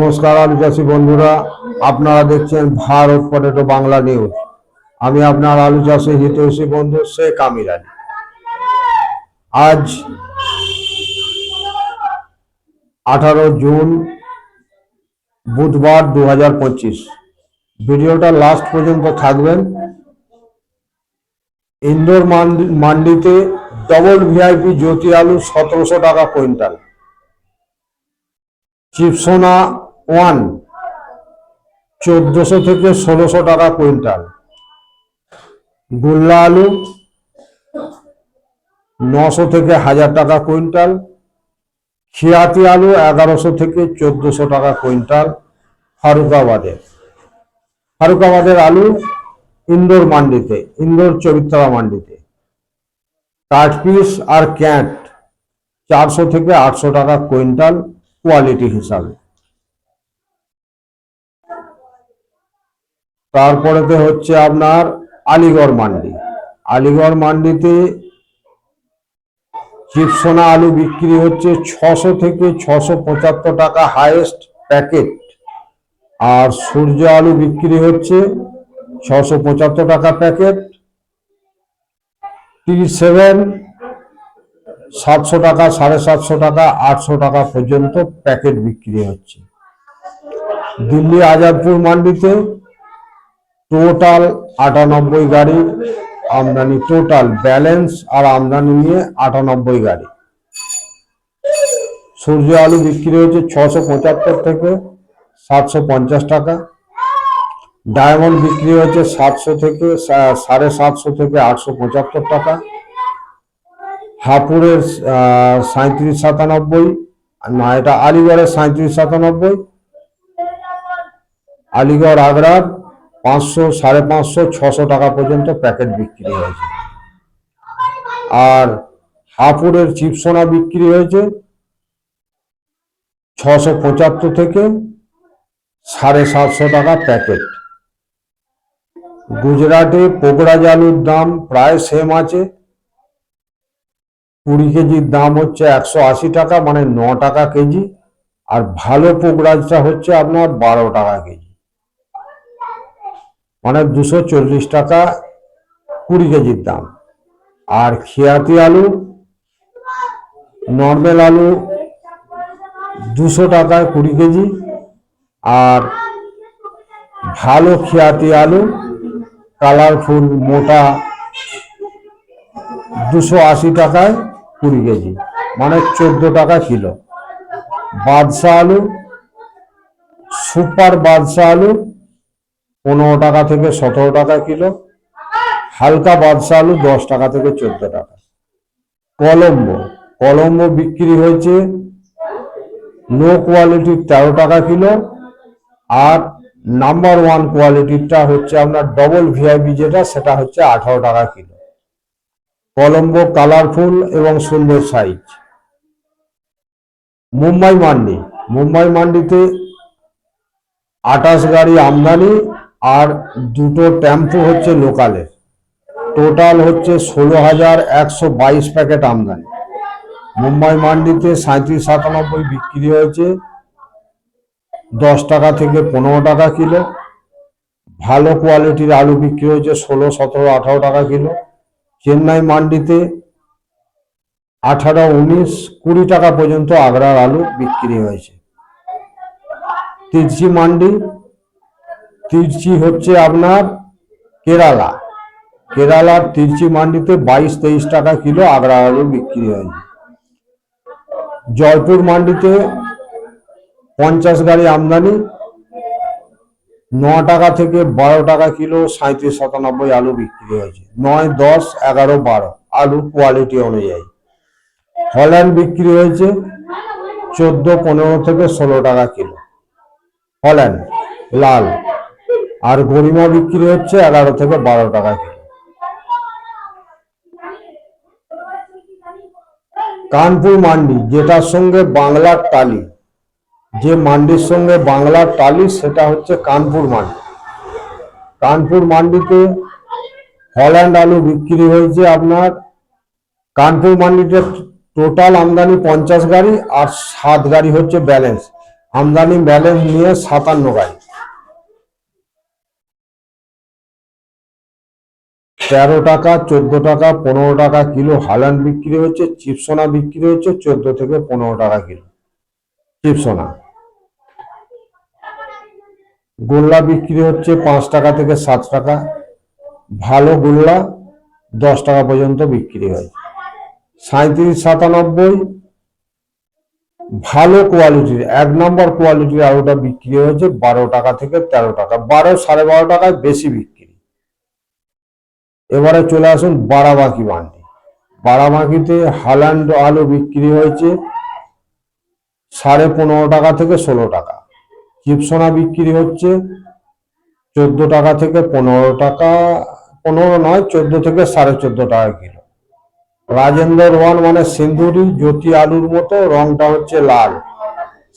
নমস্কার চাষি বন্ধুরা। আপনারা দেখছেন ভারত পটেটো বাংলা নিউজ। আমি আপনার আলু চাষি হিতৈষী বন্ধু শেখ আমির আজ আঠারো জুন, বুধবার দু ভিডিওটা লাস্ট পর্যন্ত থাকবেন। ইন্দোর মান্ডি- মান্ডিতে ডবল ভিআইপি জ্যোতি আলু সতেরোশো টাকা কুইন্টাল। চিপসোনা ওয়ান, চোদ্দশো থেকে ষোলোশো টাকা কুইন্টাল। গুল্লা আলু, নশো থেকে হাজার টাকা কুইন্টাল। খিয়াতি আলু, এগারোশো থেকে চোদ্দশো টাকা কুইন্টাল ফারুকাবাদের ফারুকাবাদের আলু ইন্দোর মান্ডিতে, ইন্দোর চরিত্রা মান্ডিতে। কাঠ পিস আর ক্যাট, চারশো থেকে আটশো টাকা কুইন্টাল কোয়ালিটি হিসাবে। তারপরেতে হচ্ছে আপনার আলিগড় মান্ডি। আলিগড় মান্ডিতে চিপসোনা আলু বিক্রি হচ্ছে ছশো থেকে ছশো পঁচাত্তর টাকা হাইয়েস্ট প্যাকেট আর সূর্য আলু বিক্রি হচ্ছে ছশো পঁচাত্তর টাকা প্যাকেট টি সেভেন, সাতশো টাকা, সাড়ে সাতশো টাকা, আটশো টাকা পর্যন্ত প্যাকেট বিক্রি হচ্ছে। দিল্লি আজাদপুর মান্ডিতে টোটাল আটানব্বই গাড়ি, আমদানি টোটাল ব্যালেন্স আর আমদানি নিয়ে আটানব্বই গাড়ি। সূর্য আলু বিক্রি হচ্ছে ছশো পঁচাত্তর থেকে সাতশো পঞ্চাশ টাকা। ডায়মন্ড বিক্রি হচ্ছে সাতশো থেকে সাড়ে সাতশো থেকে আটশো পঁচাত্তর টাকা। হাপুরের সাঁত্রিশ সাতানব্বই না এটা আলিগড়ের সাঁত্রিশ সাতানব্বই। আলিগড় আগ্রার পাঁচশো, সাড়ে পাঁচশো, ছশো টাকা পর্যন্ত প্যাকেট বিক্রি হয়েছে। আর হাপুরের চিপসোনা বিক্রি হয়েছে ছশো পঁচাত্তর থেকে সাড়ে সাতশো টাকা প্যাকেট। গুজরাটে পোকড়া জালুর দাম প্রায় সেম আছে। কুড়ি কেজির দাম হচ্ছে একশো আশি টাকা মানে ন টাকা কেজি। আর ভালো পোকরাজটা হচ্ছে আপনার বারো টাকা কেজি। মানে দুশো চল্লিশ টাকা কুড়ি কেজির দাম। আর খেয়াতি আলু, নর্মাল আলু দুশো টাকায় কুড়ি কেজি। আর ভালো খেয়াতি আলু, কালারফুল, মোটা দুশো আশি টাকায় কুড়ি কেজি মানে চোদ্দ টাকা কিলো। বাদশা আলু, সুপার বাদশা আলু পনেরো টাকা থেকে সতেরো টাকা কিলো, হালকা বাদশা আলু দশ টাকা থেকে চোদ্দ টাকা। কলম্বো কলম্বো বিক্রি হয়েছে লো কোয়ালিটির তেরো টাকা কিলো, আর নাম্বার ওয়ান কোয়ালিটিটা হচ্ছে আপনার ডবল ভিআইপি যেটা, সেটা হচ্ছে আঠারো টাকা কিলো। কলম্বো কালারফুল এবং সুন্দর সাইজ মুম্বাই মান্ডি, মুম্বাই মান্ডিতে আটাশ গাড়ি আমদানি আর দুটো টেম্পো হচ্ছে লোকালের টোটাল হচ্ছে ষোলো হাজার একশো বাইশ প্যাকেট আমদানি। মুম্বাই মান্ডিতে সাঁত্রিশ সাতানব্বই বিক্রি হয়েছে। দশ টাকা থেকে পনেরো টাকা কিলো। ভালো কোয়ালিটির আলু বিক্রি হয়েছে ষোলো, সতেরো, আঠারো টাকা কিলো। চেন্নাই মান্ডিতে আঠারো, উনিশ, কুড়ি টাকা পর্যন্ত আগ্রার আলু বিক্রি হয়েছে। তিরচি মান্ডি তিরচি হচ্ছে আপনার কেরালা। কেরালার তিরচি মান্ডিতে বাইশ, তেইশ টাকা কিলো আগ্রার আলু বিক্রি হয়েছে জয়পুর মান্ডিতে পঞ্চাশ গাড়ি আমদানি, ন টাকা থেকে বারো টাকা কিলো সাঁত্রিশ সাতানব্বই আলু বিক্রি হয়েছে। নয়, দশ, এগারো, বারো আলু কোয়ালিটি অনুযায়ী। হল্যান্ড বিক্রি হয়েছে চোদ্দ, পনেরো থেকে ষোলো টাকা কিলো। হল্যান্ড, লাল। আর গরিমা বিক্রি হচ্ছে এগারো থেকে বারো টাকা কিলো কানপুর মান্ডি, যেটার সঙ্গে বাংলার টালি। যে মান্ডির সঙ্গে বাংলার টালি, সেটা হচ্ছে কানপুর মান্ডি। কানপুর মান্ডিতে হল্যান্ড আলু বিক্রি হয়েছে আপনার। কানপুর মান্ডিতে টোটাল আমদানি পঞ্চাশ গাড়ি আর সাত গাড়ি হচ্ছে ব্যালেন্স। আমদানি ব্যালেন্স নিয়ে সাতান্ন গাড়ি। তেরো টাকা, চোদ্দ টাকা, পনেরো টাকা কিলো হালান বিক্রি হচ্ছে চিপসোনা বিক্রি হচ্ছে চোদ্দ থেকে পনেরো টাকা কিলো। চিপসোনা। গোল্লা বিক্রি হচ্ছে পাঁচ টাকা থেকে সাত টাকা। ভালো গোল্লা দশ টাকা পর্যন্ত বিক্রি হয়। সাঁত্রিশ সাতানব্বই। ভালো কোয়ালিটির, এক নম্বর কোয়ালিটির আলুটা বিক্রি হয়েছে বারো টাকা থেকে তেরো টাকা। বারো সাড়ে বারো টাকায় বেশি বিক্রি। এবারে চলে আসুন বারাবাঁকি মান্ডি। বারাবাঁকিতে হাল্যান্ড আলু বিক্রি হয়েছে সাড়ে পনেরো টাকা থেকে ষোলো টাকা। চিপসোনা বিক্রি হচ্ছে চোদ্দ টাকা থেকে পনেরো টাকা, পনেরো নয়, চোদ্দ থেকে সাড়ে চোদ্দ টাকা কিলো। রাজেন্দ্র ওয়ান মানে সিন্দুরি জ্যোতি আলুর মতো, রংটা হচ্ছে লাল।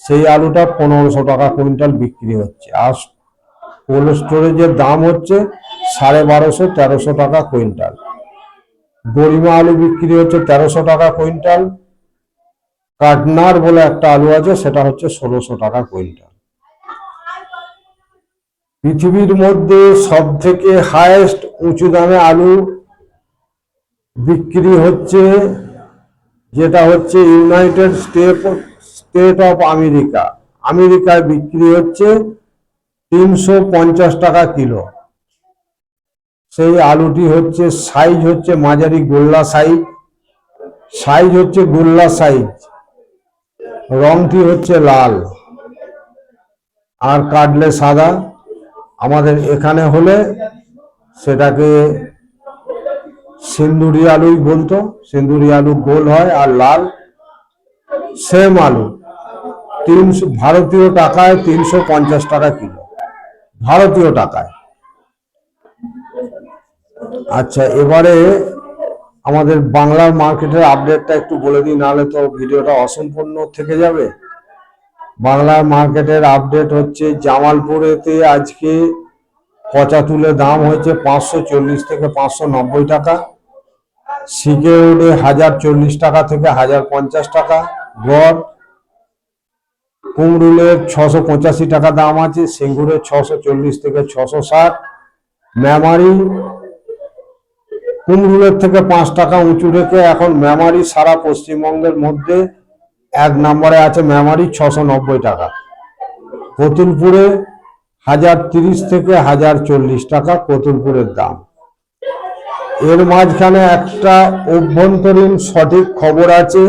সেই আলুটা পনেরোশো টাকা কুইন্টাল বিক্রি হচ্ছে। আর কোল্ড স্টোরেজের দাম হচ্ছে সাড়ে বারোশো, তেরোশো টাকা কুইন্টাল। গরিমা আলু বিক্রি হচ্ছে তেরোশো টাকা কুইন্টাল। কাটনার বলে একটা আলু আছে, সেটা হচ্ছে ষোলোশো টাকা কুইন্টাল। পৃথিবীর মধ্যে সব থেকে হায়েস্ট উঁচু দামে আলু বিক্রি হচ্ছে, যেটা হচ্ছে United State State of America আমেরিকায় বিক্রি হচ্ছে তিনশো পঞ্চাশ টাকা কিলো। সেই আলুটি হচ্ছে সাইজ হচ্ছে মাঝারি গোল্লা সাইজ সাইজ হচ্ছে গোল্লা সাইজ রংটি হচ্ছে লাল আর কাটলে সাদা। আমাদের এখানে হলে সেটাকে সিন্দুরি আলুই বলতো, সিন্দুরি আলু গোল হয় আর লাল সেম আলু। তিনশো, ভারতীয় টাকায় তিনশো পঞ্চাশ টাকা কিলো, ভারতীয় টাকায়। আচ্ছা এবারে আমাদের বাংলার মার্কেটের আপডেটটা একটু বলে দিই, নাহলে তো ভিডিওটা অসম্পূর্ণ থেকে যাবে। বাংলার মার্কেটের আপডেট হচ্ছে, জামালপুরেতে আজকে পচা তুলে দাম হয়েছে পাঁচশো চল্লিশ থেকে পাঁচশো নব্বই টাকা, সিকে রোডে হাজার চল্লিশ টাকা থেকে হাজার পঞ্চাশ টাকা গড় কুমরুলের ছশো পঁচাশি টাকা দাম আছে সিঙ্গুরের ছশো চল্লিশ থেকে ছশো ষাট মেমারি কুমরুলের থেকে পাঁচ টাকা উঁচু রেখে এখন মেমারি সারা পশ্চিমবঙ্গের মধ্যে এক নম্বরে আছে মেমারি ছশো নব্বই টাকা। কতুলপুরে হাজার তিরিশ থেকে হাজার চল্লিশ টাকা কতুলপুরের দাম। এর মাঝখানে একটা অভ্যন্তরীণ সঠিক খবর আছে,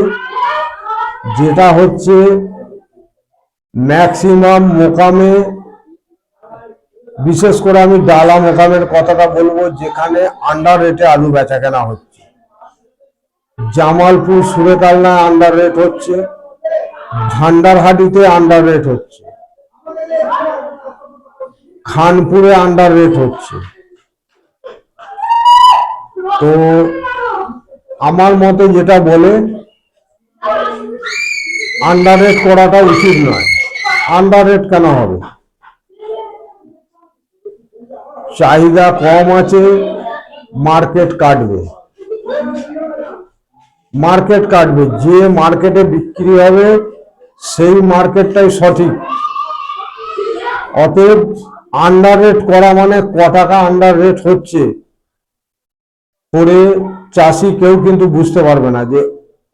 যেটা হচ্ছে ম্যাক্সিমাম মোকামে বিশেষ করে আমি ডালা মোকামের কথাটা বলব, যেখানে আন্ডার রেটে আলু বেচা কেনা হচ্ছে। জামালপুর সুরেকালনা আন্ডার রেট হচ্ছে, ভান্ডারহাটিতে আন্ডার রেট হচ্ছে, খানপুরে আন্ডার রেট হচ্ছে। তো আমার মতে যেটা বলে আন্ডার রেট করাটা উচিত নয়। আন্ডার রেট কেন হবে? চাহিদা কম আছে মার্কেট কাটবে। মার্কেট কাটবে, যে মার্কেটে বিক্রি হবে, সেই মার্কেটটাই সঠিক। অতএব আন্ডার রেট করা মানে ক টাকা আন্ডার রেট হচ্ছে। করে চাষি কেউ কিন্তু বুঝতে পারবে না যে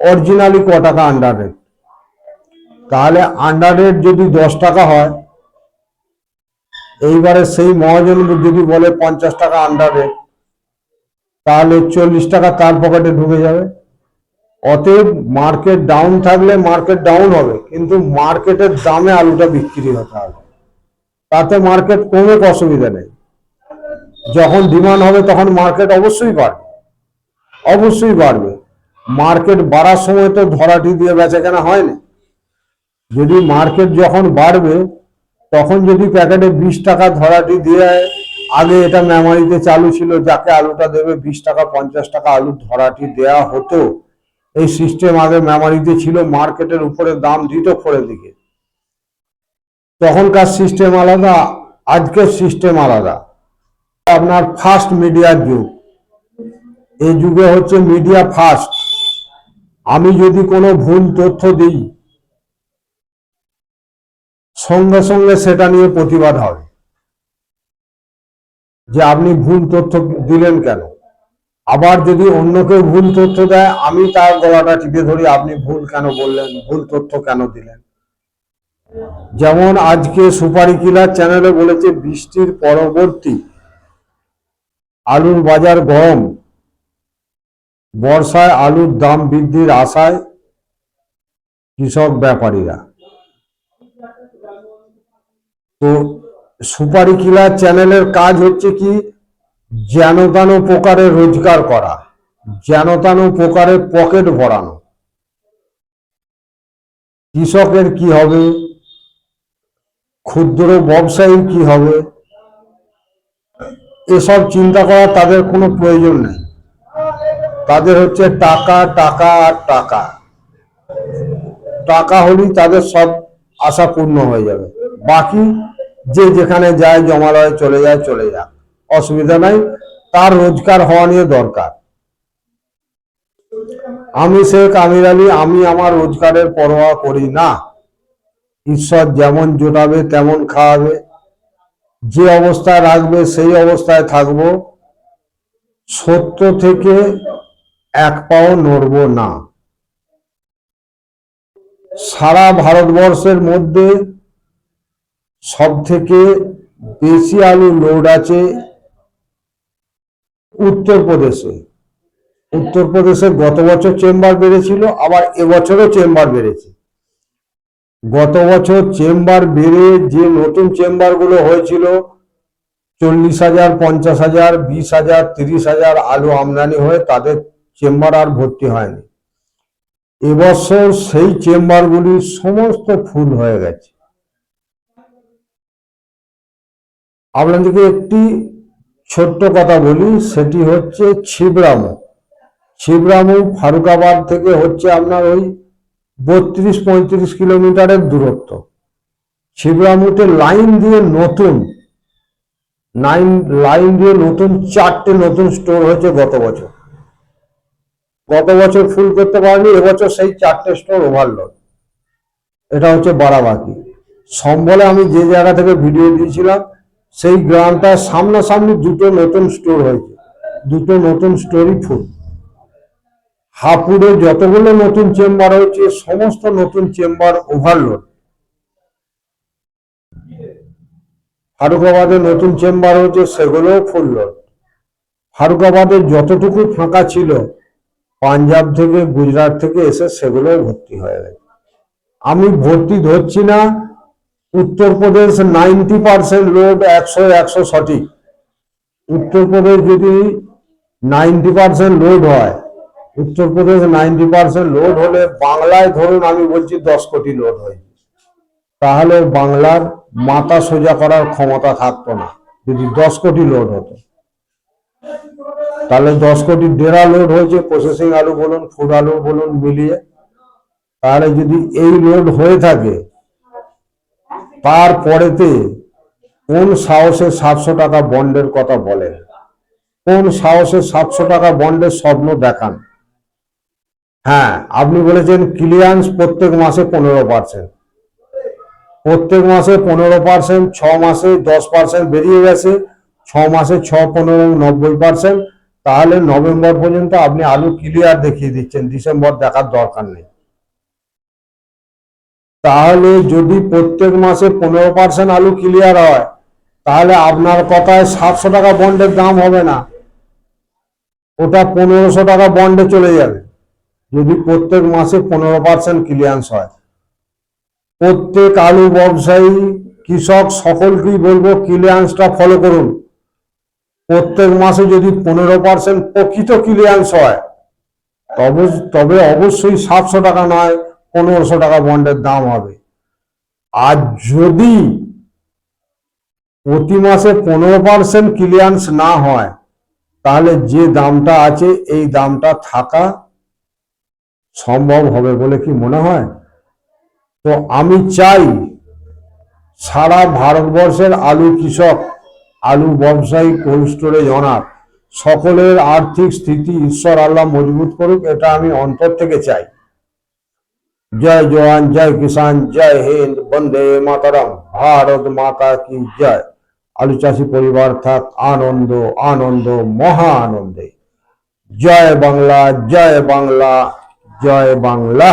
অরিজিনালি ক টাকা আন্ডার রেট তাহলে আন্ডার রেট যদি দশ টাকা হয় এইবারে সেই মহাজন যদি বলে পঞ্চাশ টাকা আন্ডার তাহলে চল্লিশ টাকা তার পকেটে ঢুকে যাবে। অতএব মার্কেট ডাউন থাকলে মার্কেট ডাউন হবে, কিন্তু মার্কেটের দামে আলুটা বিক্রি হতে হবে। তাতে মার্কেট কমুক অসুবিধা নেই। যখন ডিমান্ড হবে তখন মার্কেট অবশ্যই বাড়বে। অবশ্যই বাড়বে। মার্কেট বাড়ার সময় তো ধরাটি দিয়ে বেচা কেনা হয় না যদি মার্কেট যখন বাড়বে তখন যদি প্যাকেটে বিশ টাকা ধরাটি দিয়ে আগে এটা মেমারিতে চালু ছিল, যাকে আলুটা দেবে, বিশ টাকা, পঞ্চাশ টাকা আলু ধরাটি দেয়া হতো, এই সিস্টেম আগে মেমারিতে ছিল মার্কেটের উপরে দাম দিত পরের দিকে। তখনকার সিস্টেম আলাদা, আজকের সিস্টেম আলাদা। আপনার ফার্স্ট মিডিয়ার যুগ। এই যুগে হচ্ছে মিডিয়া ফার্স্ট আমি যদি কোনো ভুল তথ্য দিই সঙ্গে সঙ্গে সেটা নিয়ে প্রতিবাদ হবে। যে আপনি ভুল তথ্য দিলেন কেন? আবার যদি অন্য কেউ ভুল তথ্য দেয়, আমি তার গলাটা টিপে ধরি, আপনি ভুল কেন বললেন? ভুল তথ্য কেন দিলেন? যেমন আজকে সুপারি কিলার চ্যানেলে বলেছে, বৃষ্টির পরবর্তী আলুর বাজার গরম। বর্ষায় আলুর দাম বৃদ্ধির আশায় কৃষক ব্যাপারীরা তো সুপারি কিলার চ্যানেলের কাজ হচ্ছে কি যেন তেন প্রকারে রোজগার করা যেন তেন প্রকারে পকেট ভরানো। কৃষকের কি হবে? ক্ষুদ্র ব্যবসায়ীর কি হবে? এসব চিন্তা করার তাদের কোনো প্রয়োজন নেই। তাদের হচ্ছে টাকা টাকা আর টাকা। টাকা হলেই তাদের সব আশা পূর্ণ হয়ে যাবে। বাকি যে যেখানে যায় জমালয়ে চলে যায়, চলে যাক। অসুবিধা নাই, তার রোজগার হওয়া নিয়ে দরকার। আমি শেখ আমির আলী, আমি আমার রোজগারের পরোয়া করি না। ঈশ্বর যেমন জোটাবে, তেমন খাওয়াবে। যে অবস্থায় রাখবে, সেই অবস্থায় থাকব। সত্য থেকে এক পাও নড়ব না। সারা ভারতবর্ষের মধ্যে সব থেকে বেশি আলু লোড আছে উত্তরপ্রদেশে। উত্তরপ্রদেশে গত বছর চেম্বার বেড়েছিল, আবার এবছরও চেম্বার বেড়েছে। গত বছর চেম্বার বেড়ে যে নতুন চেম্বারগুলো হয়েছিল, চল্লিশ হাজার, পঞ্চাশ হাজার, বিশ হাজার, তিরিশ হাজার আলু আমদানি হয়ে তাদের চেম্বার আর ভর্তি হয়নি। এবছর সেই চেম্বারগুলি সমস্ত ফুল হয়ে গেছে। আপনাদেরকে একটি ছোট্ট কথা বলি, সেটি হচ্ছে ছিবরামু। ছিবরামু ফারুকাবাদ থেকে হচ্ছে আপনার ওই বত্রিশ পঁয়ত্রিশ কিলোমিটারের দূরত্ব। ছিবরামুতে লাইন দিয়ে নতুন নাইন লাইন দিয়ে নতুন চারটে নতুন স্টোর হয়েছে গত বছর। গত বছর ফুল করতে পারেনি, এবছর সেই চারটে স্টোর ওভারলোড এটা হচ্ছে বাড়াবাকি। সম্বলে আমি যে জায়গা থেকে ভিডিও দিয়েছিলাম সেই গ্রামটার সামনাসামনি দুটো নতুন স্টোর হয়েছে। দুটো নতুন স্টোরই ফুল হাপুরে যতগুলো নতুন চেম্বার হয়েছে, সমস্ত নতুন চেম্বার ওভারলোড ফারুকাবাদে নতুন চেম্বার হয়েছে, সেগুলোও ফুল লোড ফারুকাবাদে যতটুকু ফাঁকা ছিল, পাঞ্জাব থেকে, গুজরাট থেকে এসে সেগুলোও ভর্তি হয়ে গেছে। আমি ভর্তি ধরছি না উত্তরপ্রদেশ নাইনটি পার্সেন্ট লোড একশো একশো সঠিক। উত্তরপ্রদেশ যদি নাইনটি পার্সেন্ট লোড হয়, উত্তরপ্রদেশ নাইনটি পার্সেন্ট লোড হলে বাংলায় ধরুন আমি বলছি দশ কোটি লোড হয়েছে তাহলে বাংলার মাথা সোজা করার ক্ষমতা থাকতো না, যদি দশ কোটি লোড হতো। তাহলে দশ কোটি ডেরা লোড হয়েছে প্রসেসিং আলু বলুন ফুড আলু বলুন মিলিয়ে। তাহলে যদি এই লোড হয়ে থাকে তারপরেতে কোন সাহসে সাতশো টাকা বন্ডের কথা বলেন? কোন সাহসে সাতশো টাকা বন্ডের স্বপ্ন দেখান? হ্যাঁ আপনি বলেছেন ক্লিয়ান্স প্রত্যেক মাসে পনেরো পার্সেন্ট। প্রত্যেক মাসে পনেরো পার্সেন্ট, ছ মাসে দশ পার্সেন্ট বেরিয়ে গেছে, ছ মাসে ছ, পনেরো, নব্বই পার্সেন্ট। তাহলে নভেম্বর পর্যন্ত আপনি আলু ক্লিয়ার দেখিয়ে দিচ্ছেন, ডিসেম্বর দেখার দরকার নেই। তাহলে যদি প্রত্যেক মাসে পনেরো পার্সেন্ট আলু ক্লিয়ার হয়, তাহলে আপনার কথায় সাতশো টাকা বন্ডের দাম হবে না। ওটা পনেরোশো টাকা বন্ডে চলে যাবে, যদি প্রত্যেক মাসে পনেরো পার্সেন্ট ক্লিয়ারেন্স হয়। প্রত্যেক আলু ব্যবসায়ী, কৃষক সকলকেই বলব ক্লিয়ারেন্সটা ফলো করুন। প্রত্যেক মাসে যদি পনেরো পার্সেন্ট প্রকৃত ক্লিয়ারেন্স হয়, তবে তবে অবশ্যই সাতশো টাকা নয় পনেরোশো টাকা বন্ডের দাম হবে। আর যদি প্রতি মাসে পনেরো পার্সেন্ট ক্লিয়ারেন্স না হয়, তাহলে যে দামটা আছে, এই দামটা থাকা সম্ভব হবে বলে কি মনে হয়? তো আমি চাই সারা ভারতবর্ষের আলু কৃষক, আলু ব্যবসায়ী কোল্ড স্টোরেজ অনার সকলের আর্থিক স্থিতি ঈশ্বর আল্লাহ মজবুত করুক, এটা আমি অন্তর থেকে চাই। জয় জওয়ান, জয় কিষান জয় হিন্দ, বন্দে মাতারাম। ভারত মাতা কি জয়? আলু চাষি পরিবার থাক, আনন্দ আনন্দ মহা আনন্দে জয় বাংলা জয় বাংলা জয় বাংলা।